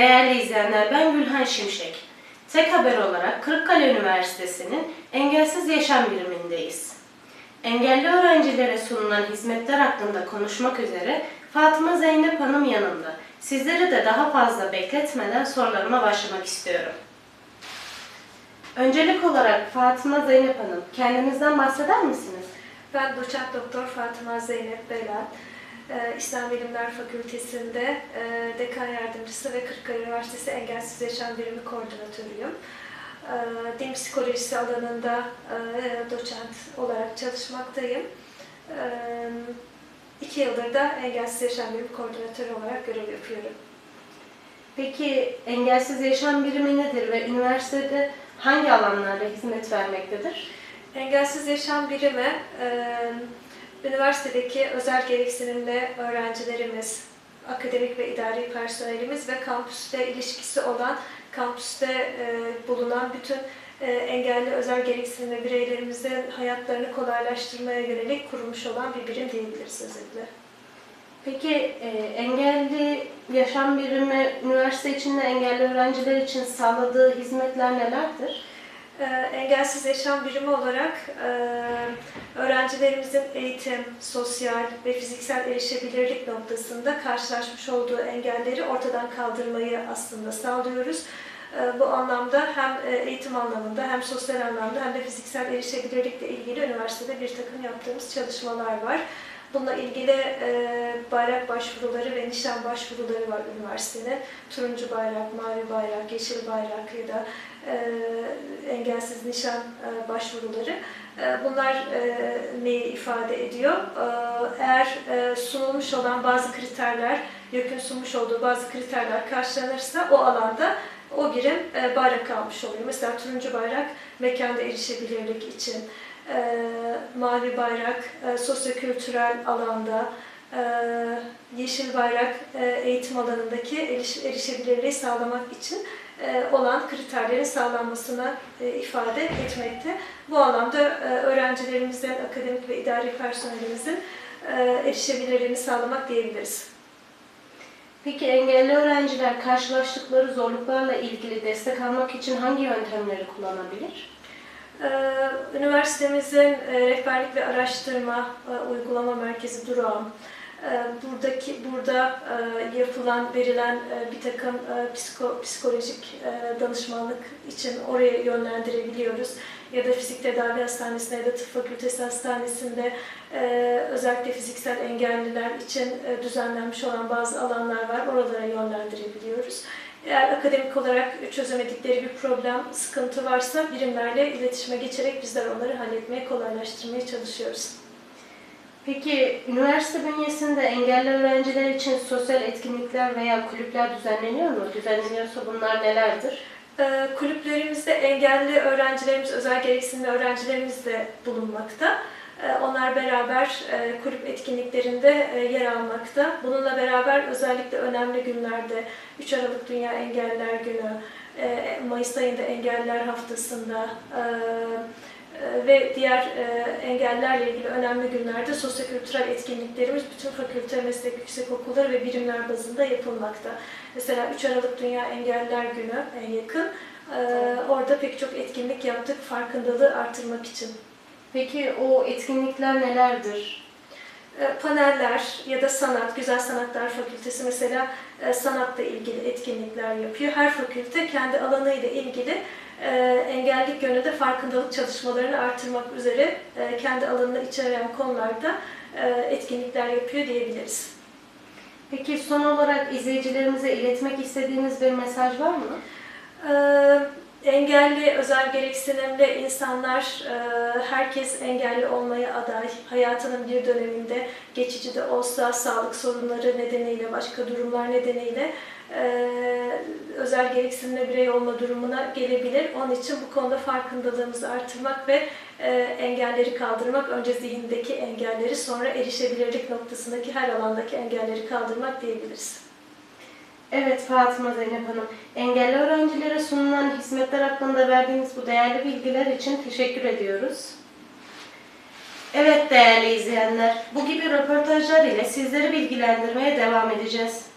Değerli izleyenler, ben Gülhan Şimşek. Tek haber olarak Kırıkkale Üniversitesi'nin Engelsiz Yaşam Birimindeyiz. Engelli öğrencilere sunulan hizmetler hakkında konuşmak üzere Fatıma Zeynep Hanım yanımda. Sizleri de daha fazla bekletmeden sorularıma başlamak istiyorum. Öncelik olarak Fatıma Zeynep Hanım, kendinizden bahseder misiniz? Ben doçent doktor Fatıma Zeynep Belan. Ee, İslam Bilimler Fakültesi'nde e, dekan yardımcısı ve Kırıkkale Üniversitesi Engelsiz Yaşam Birimi koordinatörüyüm. Ee, Din psikolojisi alanında e, doçent olarak çalışmaktayım. Ee, İki yıldır da Engelsiz Yaşam Birimi koordinatörü olarak görev yapıyorum. Peki engelsiz yaşam birimi nedir ve üniversitede hangi alanlarda hizmet vermektedir? Engelsiz Yaşam Birimi, e, üniversitedeki özel gereksinimli öğrencilerimiz, akademik ve idari personelimiz ve kampüste ilişkisi olan, kampüste e, bulunan bütün e, engelli özel gereksinimli bireylerimizin hayatlarını kolaylaştırmaya yönelik kurulmuş olan bir birim diyebiliriz özetle. Peki e, engelli yaşam birimi üniversite içinde engelli öğrenciler için sağladığı hizmetler nelerdir? Ee, Engelsiz Yaşam Birimi olarak e, öğrencilerimizin eğitim, sosyal ve fiziksel erişebilirlik noktasında karşılaşmış olduğu engelleri ortadan kaldırmayı aslında sağlıyoruz. Ee, Bu anlamda hem e, eğitim anlamında hem sosyal anlamda hem de fiziksel erişebilirlikle ilgili üniversitede bir takım yaptığımız çalışmalar var. Bununla ilgili e, bayrak başvuruları ve nişan başvuruları var üniversitenin. Turuncu bayrak, mavi bayrak, yeşil bayrak ya da e, engelsiz nişan e, başvuruları. E, bunlar e, neyi ifade ediyor? E, eğer e, sunulmuş olan bazı kriterler, YÖK'ün sunmuş olduğu bazı kriterler karşılanırsa o alanda o birim e, bayrak almış oluyor. Mesela turuncu bayrak mekanda erişebilirlik için, e, mavi bayrak e, sosyokültürel alanda, e, yeşil bayrak e, eğitim alanındaki eriş- erişebilirliği sağlamak için e, olan kriterlerin sağlanmasına e, ifade etmekte. Bu anlamda e, öğrencilerimizin, akademik ve idari personelimizin e, erişebilirliğini sağlamak diyebiliriz. Peki engelli öğrenciler karşılaştıkları zorluklarla ilgili destek almak için hangi yöntemleri kullanabilir? Ee, Üniversitemizin e, rehberlik ve araştırma e, uygulama merkezi durağım. e, Buradaki burada e, yapılan, verilen bir takım psiko, psikolojik danışmanlık için oraya yönlendirebiliyoruz. Ya da fizik tedavi hastanesinde ya da tıp fakültesi hastanesinde özellikle fiziksel engelliler için düzenlenmiş olan bazı alanlar var. Oralara yönlendirebiliyoruz. Eğer akademik olarak çözemedikleri bir problem, sıkıntı varsa birimlerle iletişime geçerek bizler onları halletmeye, kolaylaştırmaya çalışıyoruz. Peki üniversite bünyesinde engelli öğrenciler için sosyal etkinlikler veya kulüpler düzenleniyor mu? Düzenleniyorsa bunlar nelerdir? Ee, Kulüplerimizde engelli öğrencilerimiz, özel gereksinimli öğrencilerimiz de bulunmakta. Ee, Onlar beraber e, kulüp etkinliklerinde e, yer almakta. Bununla beraber özellikle önemli günlerde 3 Aralık Dünya Engelliler Günü, e, Mayıs ayında Engelliler Haftası'nda e, e, ve diğer e, engellerle ilgili önemli günlerde sosyokültürel etkinliklerimiz bütün fakülte, meslek yüksekokulları ve birimler bazında yapılmakta. Mesela 3 Aralık Dünya Engelliler Günü en yakın. Orada pek çok etkinlik yaptık farkındalığı artırmak için. Peki o etkinlikler nelerdir? Ee, paneller ya da sanat, Güzel Sanatlar Fakültesi mesela e, sanatla ilgili etkinlikler yapıyor. Her fakülte kendi alanıyla ilgili e, engellik yönünde farkındalık çalışmalarını artırmak üzere e, kendi alanını içeren konularda e, etkinlikler yapıyor diyebiliriz. Peki son olarak izleyicilerimize iletmek istediğiniz bir mesaj var mı? Ee, Engelli, özel gereksinimli insanlar, e, herkes engelli olmaya aday. Hayatının bir döneminde geçici de olsa sağlık sorunları nedeniyle, başka durumlar nedeniyle e, özel gereksinimli birey olma durumuna gelebilir. Onun için bu konuda farkındalığımızı artırmak ve e, engelleri kaldırmak, önce zihindeki engelleri sonra erişebilirlik noktasındaki her alandaki engelleri kaldırmak diyebiliriz. Evet Fatıma Zeynep Hanım, engelli öğrencilere sunulan hizmetler hakkında verdiğiniz bu değerli bilgiler için teşekkür ediyoruz. Evet değerli izleyenler, bu gibi röportajlar ile sizleri bilgilendirmeye devam edeceğiz.